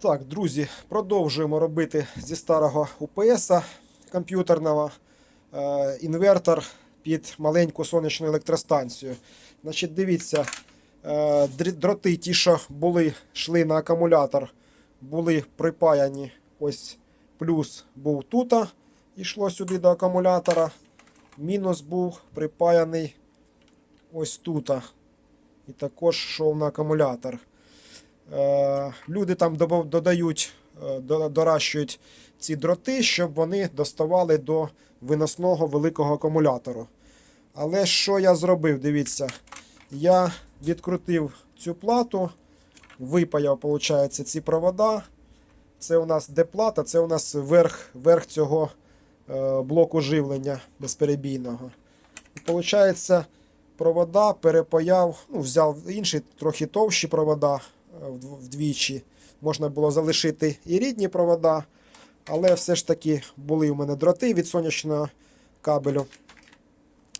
Так, друзі, продовжуємо робити зі старого УПС комп'ютерного е, інвертор під маленьку сонячну електростанцію. Значить, дивіться, е, дроти, ті, що були, йшли на акумулятор, були припаяні. Ось плюс був тут, йшло сюди до акумулятора. Мінус був припаяний ось тут. І також йшов на акумулятор. Е, Люди там додають, е, доращують ці дроти, щоб вони доставали до виносного великого акумулятору. Але що я зробив? Дивіться, я відкрутив цю плату, випаяв, виходить, ці провода. Це у нас де плата, це у нас верх, верх цього е, блоку живлення безперебійного. І виходить, провода перепаяв, ну, взяв інші трохи товщі провода вдвічі. Можна було залишити і рідні провода, але все ж таки були у мене дроти від сонячного кабелю.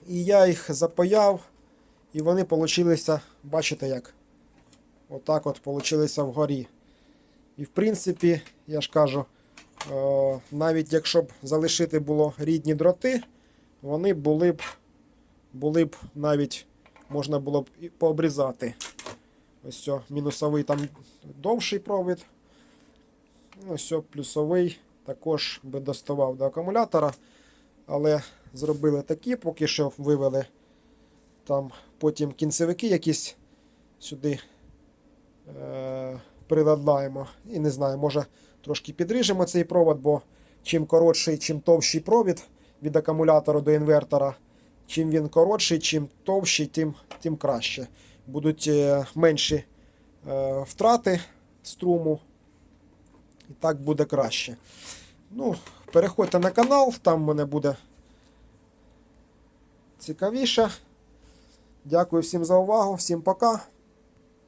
І я їх запаяв, і вони получилися, бачите як? Отак от получилися вгорі. І в принципі, я ж кажу, е, навіть якщо б залишити було рідні дроти, вони були б були б навіть можна було б пообрізати. Ось все, мінусовий там довший провід. Ну, Ось все, плюсовий також би доставав до акумулятора. Але зробили такі, поки що вивели. Там потім кінцевики якісь сюди е- приладнаємо. І не знаю, може трошки підріжемо цей провод, бо чим коротший, чим товщий провід від акумулятора до інвертора, чим він коротший, чим товщий, тим, тим краще. Будуть е, менші е, втрати струму. І так буде краще. Ну, переходьте на канал, там мене буде цікавіше. Дякую всім за увагу, всім пока.